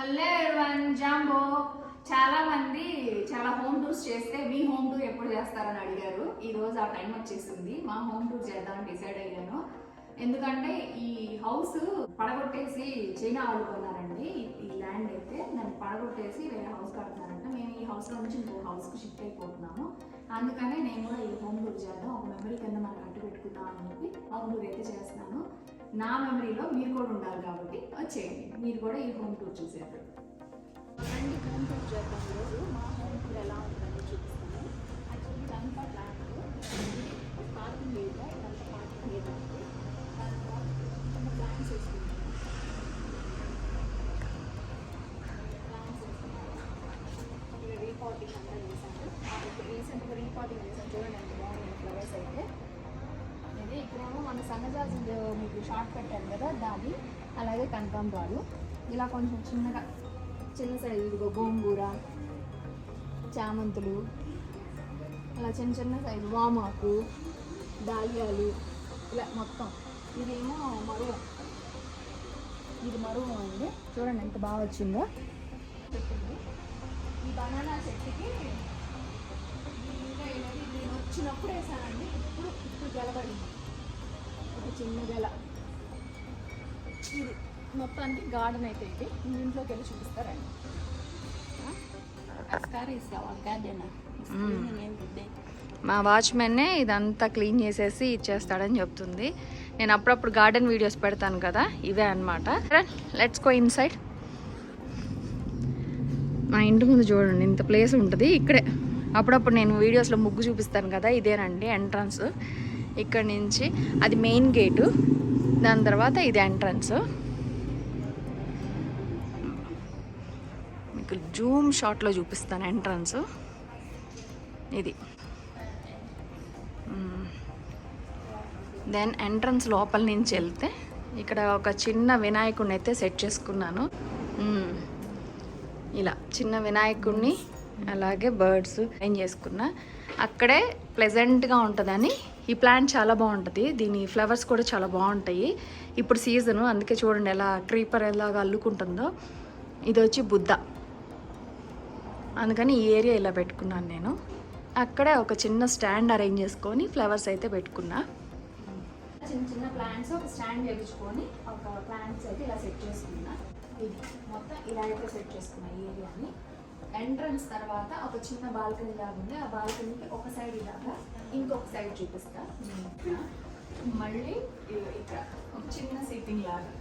Hello one jumbo చాలా మంది చాలా హోమ్ టూర్స్ చేస్తే మీ హోమ్ టూర్ ఎప్పుడు చేస్తారని అడిగారు. ఈ రోజు ఆ టైం వచ్చేసింది. మా హోమ్ టూర్ చేద్దామని డిసైడ్ అయ్యాను. ఎందుకంటే ఈ హౌస్ పడగొట్టేసి చైనా వాళ్ళు కొన్నారండి. ఈ- ల్యాండ్ అయితే దాన్ని పడగొట్టేసి వేరే హౌస్ కడుతున్నారంట. మేము ఈ హౌస్లో నుంచి ఇంకో హౌస్కి షిఫ్ట్ అయిపోతున్నాము. అందుకనే నేను కూడా ఈ హోమ్ టూర్ చేద్దాం. ఒక మెమరీ కింద మనం కట్టు పెట్టుకుందాం అని చెప్పి హోమ్ టూర్ అయితే చేస్తున్నాను. నా మెమరీలో మీరు కూడా ఉండాలి కాబట్టి వచ్చేయండి మీరు కూడా ఈ హోమ్ టూర్ చూసేది హోమ్ టూర్ చేద్దాం ఈరోజు మా హోమ్ టూర్ ఎలా ఉంటుందని చూపిస్తాను. యాక్చువల్లీ ఇదంతా ప్లాంట్ పార్కింగ్ ఏరియా ఇదంతా పార్కింగ్ ఏరియా ఉంది దాని తర్వాత చిన్న ప్లాంట్స్ వేసుకుంటాం ప్లాంట్స్ వేసుకున్నాను ఇక్కడ రీపాటింగ్ అంతా చేశాను ఇప్పుడు రీసెంట్గా రీపాటింగ్ చేశాను చూడండి ఎంత బాగుంది ఫ్లవర్స్ అయితే ఇది ఇక్కడేమో మన సన్నజాజి మీకు షార్ట్ పెట్టాను కదా దాన్ని అలాగే కనకాంబరాలు ఇలా కొంచెం చిన్నగా చిన్న సైజు ఇదిగో గోంగూర చామంతులు అలా చిన్న చిన్న సైజు వామాకు దాలియాలు ఇలా మొత్తం. ఇదేమో మరువ. ఇది మరువు అండి. చూడండి ఎంత బాగా వచ్చిందో. చెట్టు ఈ బనానా చెట్టుకి నేను వచ్చినప్పుడు వేసానండి. ఇప్పుడు ఇప్పుడు గెలబడింది ఒక చిన్న గెల. ఇది మొత్తానికి గార్డెన్ అయితే ఇది. ఇంట్లోకి వెళ్ళి చూపిస్తారండి. మా వాచ్మెన్నే ఇదంతా క్లీన్ చేసేసి ఇచ్చేస్తాడని చెప్తుంది. నేను అప్పుడప్పుడు గార్డెన్ వీడియోస్ పెడతాను కదా ఇవే అనమాట లెట్స్ గో ఇన్సైడ్ మా ఇంటి ముందు చూడండి ఇంత ప్లేస్ ఉంటుంది. ఇక్కడే. అప్పుడప్పుడు నేను వీడియోస్లో ముగ్గు చూపిస్తాను కదా ఇదేనండి ఎంట్రన్స్ ఇక్కడ నుంచి అది మెయిన్ గేటు దాని తర్వాత ఇది ఎంట్రన్స్. మీకు జూమ్ షాట్లో చూపిస్తాను ఎంట్రన్స్. ఇది. దెన్ ఎంట్రన్స్ లోపల నుంచి వెళ్తే ఇక్కడ ఒక చిన్న వినాయకుడిని అయితే సెట్ చేసుకున్నాను. ఇలా చిన్న వినాయకుడిని అలాగే బర్డ్స్ ఏం చేసుకున్నా. అక్కడే ప్లెజెంట్గా ఉంటుందని ఈ ప్లాంట్ చాలా బాగుంటుంది. దీని ఫ్లవర్స్ కూడా చాలా బాగుంటాయి. ఇప్పుడు సీజను అందుకే చూడండి ఎలా క్రీపర్ ఎలాగా అల్లుకుంటుందో. ఇది వచ్చి బుద్ధ. అందుకని ఈ ఏరియా ఇలా పెట్టుకున్నాను నేను. అక్కడే ఒక చిన్న స్టాండ్ అరేంజ్ చేసుకొని ఫ్లవర్స్ అయితే పెట్టుకున్నా. చిన్న చిన్న ప్లాంట్స్ ఒక స్టాండ్ చేయించుకొని ఒక ప్లాంట్స్ అయితే ఇలా సెట్ చేసుకున్నా. ఇది మొత్తం ఇలా అయితే సెట్ చేసుకున్నా ఈ ఏరియాని. ఎంట్రన్స్ తర్వాత ఒక చిన్న బాల్కనీ లాగా ఉంది. ఆ బాల్కనీకి ఒక సైడ్ ఇలాగా ఇంకొక సైడ్ చూపిస్తా. Hmm. మళ్ళీ ఇక్కడ ఒక చిన్న సిట్టింగ్ లాగా.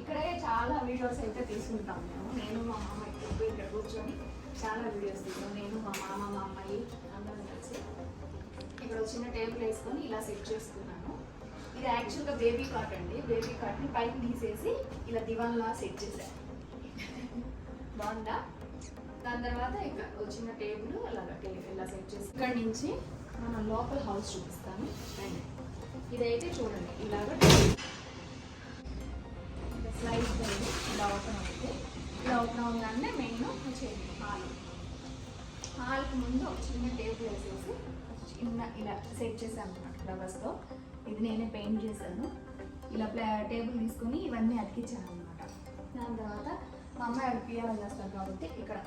ఇక్కడే చాలా వీడియోస్ అయితే తీసుకుంటాం మేము. నేను మా మామ ఇక్కడ ఇక్కడ కూర్చొని చాలా వీడియోస్ తీసాం నేను మా మామ మా అమ్మాయి అందరం కలిసి. ఇక్కడ ఒక చిన్న టేబుల్ వేసుకొని ఇలా సెట్ చేసుకున్నాను. ఇది యాక్చువల్గా బేబీ కాట్ అండి. బేబీ కాట్ని పైకి తీసేసి ఇలా దివాన్లా సెట్ చేశాను. బాగుందా? దాని తర్వాత ఇక్కడ చిన్న టేబుల్ అలాగా టేబుల్ ఇలా సెట్ చేసి ఇక్కడ నుంచి మనం లోపల హౌస్ చూపిస్తాను. ఇదైతే చూడండి ఇలాగ స్లైడ్ ఇలా ఓపెన్ అవుతుంది. ఇలా ఓపెన్ అవగానే మెయిన్ వచ్చేది హాల్. హాల్కి ముందు ఒక చిన్న టేబుల్ వేసేసి చిన్న ఇలా సెట్ చేశాను అనమాట ఫ్లవర్స్తో. ఇది నేనే పెయింట్ చేశాను. ఇలా ప్లా టేబుల్ తీసుకొని ఇవన్నీ అతికించాను అనమాట దాని తర్వాత మా అమ్మాయి ఆడ పియానో చేస్తారు కాబట్టి ఇక్కడ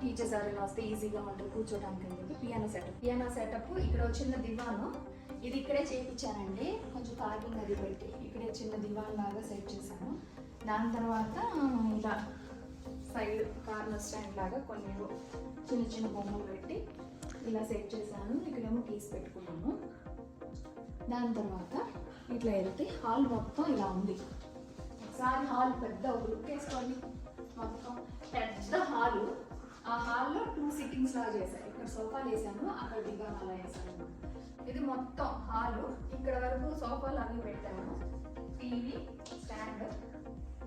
టీచర్స్ ఎవరైనా వస్తే ఈజీగా ఉంటుంది కూర్చోడానికి అని చెప్పి పియానో సెటప్ పియానో సెటప్ ఇక్కడ చిన్న దివాను. ఇది ఇక్కడే చేయించానండి. కొంచెం పార్కింగ్ అది పెట్టి ఇక్కడే చిన్న దివాన్ లాగా సెట్ చేశాను. దాని తర్వాత ఇలా సైడ్ కార్నర్ స్టాండ్ లాగా కొన్ని చిన్న చిన్న బొమ్మలు పెట్టి ఇలా సెట్ చేశాను. ఇక్కడేమో కీస్ పెట్టుకున్నాను. దాని తర్వాత ఇట్లా వెళ్తే హాల్ మొత్తం ఇలా ఉంది. ఒకసారి హాల్ పెద్ద ఒక లుక్ వేసుకోండి. మొత్తం పెద్ద హాలు. ఆ హాల్లో టూ సిట్టింగ్స్ లాగా చేశాను ఇక్కడ సోఫాలు వేసాను అక్కడ దిగాను అలా వేసాను ఇది మొత్తం హాలు. ఇక్కడ వరకు సోఫాలు అన్నీ పెట్టాను. TV stand.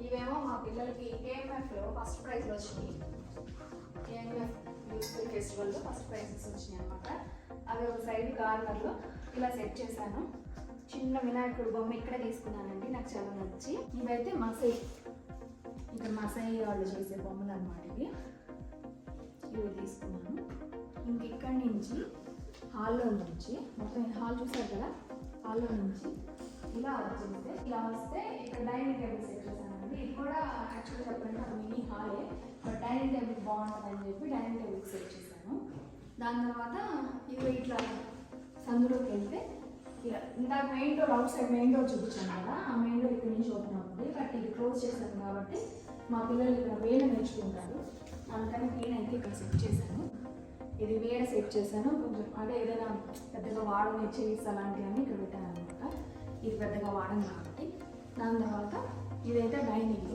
ఇవేమో మా పిల్లలకి కేఎంఎఫ్లో ఫస్ట్ ప్రైజ్ వచ్చింది కేఎంఎఫ్ మ్యూజికల్ ఫెస్టివల్లో ఫస్ట్ ప్రైజెస్ వచ్చినాయి అనమాట అవి ఒక సైడ్ కార్నర్లో ఇలా సెట్ చేశాను. చిన్న వినాయకుడు బొమ్మ ఇక్కడే తీసుకున్నానండి నాకు చాలా నచ్చి. ఇవైతే మసై ఇక్కడ మసాయి వాళ్ళు చేసే బొమ్మలు అనమాట ఇవి. ఇవి తీసుకున్నాను. ఇంక ఇక్కడి నుంచి హాల్లో నుంచి మొత్తం హాల్ చూసారు కదా? హాల్లో నుంచి ఇలా వచ్చేస్తే ఇలా వస్తే ఇక్కడ డైనింగ్ టేబుల్ సెట్ చేశానండి ఇది కూడా యాక్చువల్గా చెప్పండి ఒక మినీ హాలే బట్ డైనింగ్ టేబుల్ బాగుంటుందని చెప్పి డైనింగ్ టేబుల్ సెట్ చేశాను. దాని తర్వాత ఇది ఇట్లా సందులోకి వెళ్తే ఇందాక main door outside main door చూపించాను కదా ఆ మెయిన్ డోర్ ఇక్కడ నుంచి ఓపెన్ అవుతుంది. బట్ ఇది క్లోజ్ చేశాను కాబట్టి మా పిల్లలు ఇక్కడ వేలు నేర్చుకుంటారు. అందుకని వీణ అయితే ఇక్కడ సెట్ చేశాను. ఇది వేడ సెట్ చేశాను. కొంచెం అంటే ఏదైనా పెద్దగా వాడని చైర్స్ అలాంటివన్నీ ఇక్కడ పెట్టాను అనమాట ఇది పెద్దగా వాడను కాబట్టి. దాని తర్వాత ఇదైతే డైనింగ్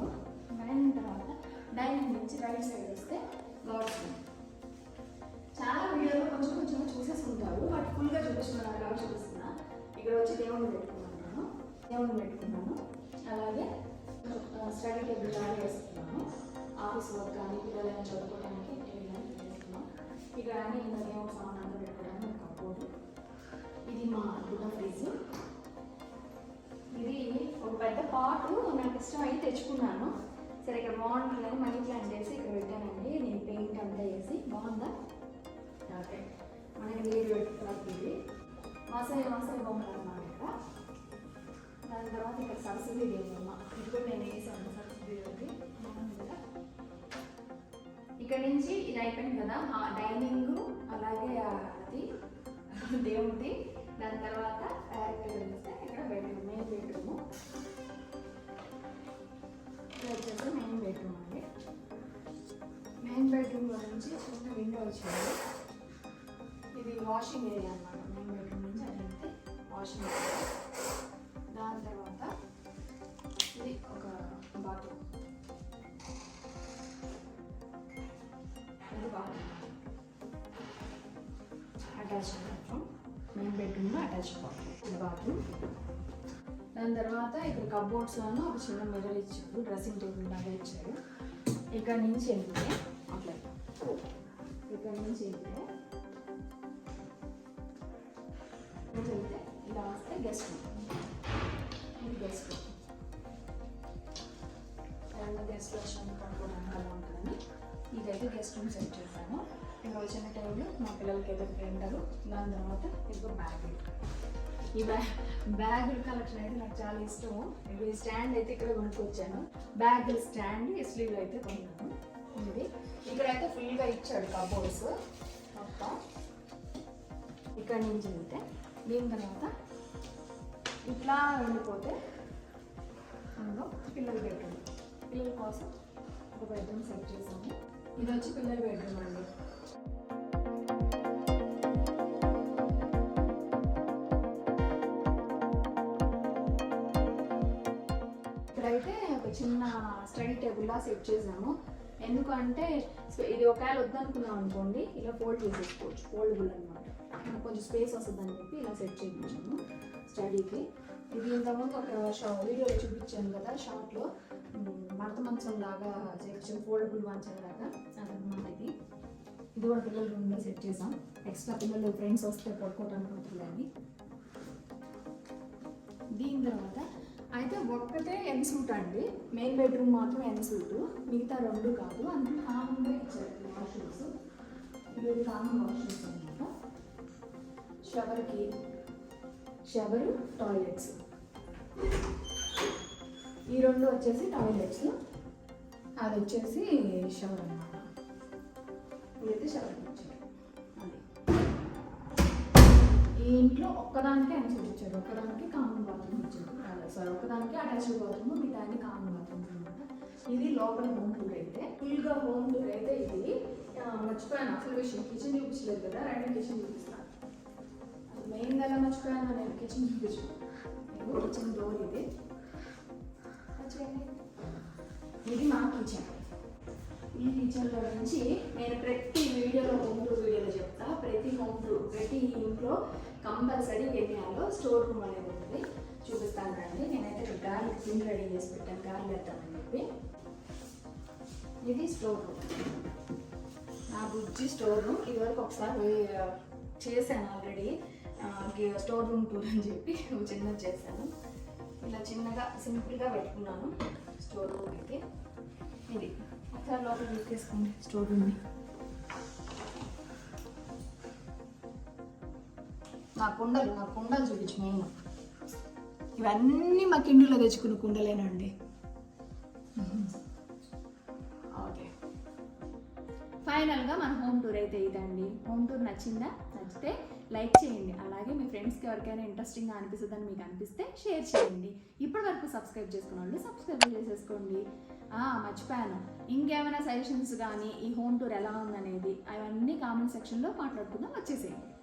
డైనింగ్ తర్వాత డైనింగ్ నుంచి రైట్ సైడ్ వస్తే గాడ్స్ చాలా వీడియోలో కొంచెం కొంచెం చూసేసి ఉంటారు బట్ ఫుల్గా చూపిస్తున్నారు కాబట్టి చూపిస్తున్నా వచ్చి దేవుని పెట్టుకున్నాను. దేవుణ్ణి పెట్టుకున్నాను. అలాగే స్టడీ టేబుల్ లాగా వేసుకున్నాను ఆఫీస్ వర్క్ కానీ పిల్లలని చదువుకోవడానికి వెళ్ళడానికి వేసుకున్నాం ఇక్కడ అన్ని ఇంకా దేవుడు సామాన్లు పెట్టుకోవడానికి ఒక కప్పోర్డు ఇది మా గుడ్డ ఫ్రిడ్జ్. ఇది ఒక పెద్ద పాటు నాకు ఇష్టం అయితే తెచ్చుకున్నాను. సరే ఇక్కడ బాగుంటుందని మనీ ప్లాంట్ చేసి ఇక్కడ పెట్టానండి. నేను పెయింట్ అంతా వేసి బాగుందా? ఓకే. మనకి నీరు పెట్టుకోవాలి ఇది. మసాలా మసాలా బొమ్మలు దాని తర్వాత ఇక్కడ సరస్వతి దేవి అమ్మ. ఇది కూడా నేను వేసాను సరస్వతి ఇక్కడ నుంచి ఇది అయిపోయింది కదా ఆ డైనింగ్ అలాగే అది దేవుడి దాని తర్వాత డైరెక్ట్ వెళ్తే ఇక్కడ బెడ్రూమ్ మెయిన్ బెడ్రూమ్ ఇది వచ్చేసి మెయిన్ బెడ్రూమ్ అండి. మెయిన్ బెడ్రూమ్ నుంచి చిన్న విండో వచ్చింది. ఇది వాషింగ్ ఏరియా అనమాట మెయిన్ బెడ్రూమ్ నుంచి అది వాషింగ్ ఏరియా తర్వాత ఇది ఒక బాత్రూమ్ ఇది బాత్రూమ్ అటాచ్ బాత్రూమ్ మెయిన్ బెడ్రూమ్లో అటాచ్ బాత్రూమ్ ఇది బాత్రూమ్ దాని తర్వాత ఇక్కడ కబోర్డ్స్లోనూ ఒక చిన్న మిర్రర్ ఇచ్చారు. డ్రెస్సింగ్ టేబుల్ లాగా ఇచ్చారు. ఇక్కడ నుంచి వెళ్తే అట్లా. ఇక్కడ నుంచి వెళ్తే ఇలా వస్తే గెస్ట్ రూమ్ ఇది గెస్ట్ రూమ్ ఎవరైనా వచ్చిన పడుకోవడానికి అలా ఉంటుందని ఇదైతే గెస్ట్ రూమ్ సెట్ చేశాను నేను వచ్చిన టైంలో మా పిల్లలకి అయితే ప్రింటరు దాని తర్వాత ఇదిగో బ్యాగులు ఈ బ్యాగ్ బ్యాగుల కలెక్షన్ అయితే నాకు చాలా ఇష్టం ఇది స్టాండ్ అయితే ఇక్కడ కొనుక్కొచ్చాను. బ్యాగుల స్టాండ్ స్లీవ్ అయితే కొన్నాను. ఇది. ఇక్కడైతే ఫుల్గా ఇచ్చాడు కబోర్డ్స్ మొత్తం. ఇక్కడ నుంచి వెళ్తే దీని తర్వాత ఇట్లా వెళ్ళిపోతే అందులో పిల్లల బెడ్రూమ్ పిల్లల కోసం ఒక బెడ్రూమ్ సెట్ చేసాము ఇది వచ్చి పిల్లల బెడ్రూమ్ అండి. ఇక్కడైతే ఒక చిన్న స్టడీ టేబుల్లా సెట్ చేసాము ఎందుకంటే ఇది ఒకవేళ వద్దనుకున్నాం అనుకోండి ఇలా ఫోల్డ్ చేసేసుకోవచ్చు. ఫోల్డబుల్ అనమాట కొంచెం స్పేస్ వస్తుందని చెప్పి ఇలా సెట్ చేయించాము స్టడీకి ఇది ఇంతకుముందు ఒక షా వీడియోలో చూపించాను కదా షార్ట్లో మడత మంచం లాగా చేయించాం ఫోల్డబుల్ మంచం లాగా. అదనమాట ఇది ఇది కూడా పిల్లల రూమ్లో సెట్ చేసాం. ఎక్స్ట్రా పిల్లలు ఫ్రెండ్స్ వస్తే పడుకోవడానికి ఉంటుందని దీని తర్వాత అయితే ఒక్కటే ఎన్ సూట్ అండి. మెయిన్ బెడ్రూమ్ మాత్రం ఎన్ సూట్ మిగతా రెండు కాదు. అందుకే కామన్గా ఇచ్చారు వాష్రూమ్స్ ఇది కామన్ వాష్రూమ్స్ అనమాట షవర్కి షవరు టాయిలెట్స్ ఈ రెండు వచ్చేసి టాయిలెట్స్ అది వచ్చేసి షవర్ అనమాట ఇదైతే షవర్ ఈ ఇంట్లో ఒక్కదానికే ఆయన చూపించారు. ఒక్కదానికి కామన్ బాత్రూమ్ ఇచ్చారు. సార్ ఒక్కదానికి అటాచ్డ్ బాత్రూమ్ మిగతాన్ని కామన్ బాత్రూమ్ అనమాట ఇది లోపల హోమ్ టూర్ అయితే ఫుల్గా హోమ్ టూర్ అయితే ఇది మర్చిపోయాను. అసలు విషయం కిచెన్ చూపించలేదు కదా రెండు కిచెన్ చూపిస్తాను మెయిన్ ఎలా మర్చిపోయాను నేను కిచెన్ చూపించాను. కిచెన్ డోర్ ఇది. ఇది మా కిచెన్ ఈ కిచెన్లో నుంచి నేను ప్రతి వీడియోలో హోమ్ టూర్ వీడియోలో చెప్తా. ప్రతి హోమ్ టూర్ ప్రతి ఇంట్లో కంపల్సరీ ఏరియాలో స్టోర్ రూమ్ అనేది ఉంటుంది. చూపిస్తాను రండి. నేనైతే ఇక్కడ గాలి కింద రెడీ చేసి పెట్టాను. గాలి వేద్దామని చెప్పి. ఇది స్టోర్ రూమ్. నా బుజ్జి స్టోర్ రూమ్. ఇదివరకు ఒకసారి చేశాను ఆల్రెడీ. స్టోర్ రూమ్ టూర్ అని చెప్పి ఒక చిన్నది చేశాను. ఇలా చిన్నగా సింపుల్గా పెట్టుకున్నాను. స్టోర్ రూమ్ అయితే ఇది. ఒకసారి లోపల తీసుకోండి స్టోర్ రూమ్ని. నా కుండలు నా కుండలు చూపించు మెయిన్ ఇవన్నీ మా కిండులో తెచ్చుకున్న కుండలేనండి ఓకే. ఫైనల్గా మన హోమ్ టూర్ అయితే ఇదండి. హోమ్ టూర్ నచ్చిందా? నచ్చితే లైక్ చేయండి. అలాగే మీ ఫ్రెండ్స్కి ఎవరికైనా ఇంట్రెస్టింగ్గా అనిపిస్తుందని మీకు అనిపిస్తే షేర్ చేయండి. ఇప్పటి వరకు సబ్స్క్రైబ్ చేసుకున్న వాళ్ళు సబ్స్క్రైబ్ చేసేసుకోండి. మర్చిపోయాను. ఇంకేమైనా సజెషన్స్ కానీ ఈ హోమ్ టూర్ ఎలా ఉందనేది అవన్నీ కామెంట్ సెక్షన్లో మాట్లాడుకుందాం. వచ్చేసేయండి.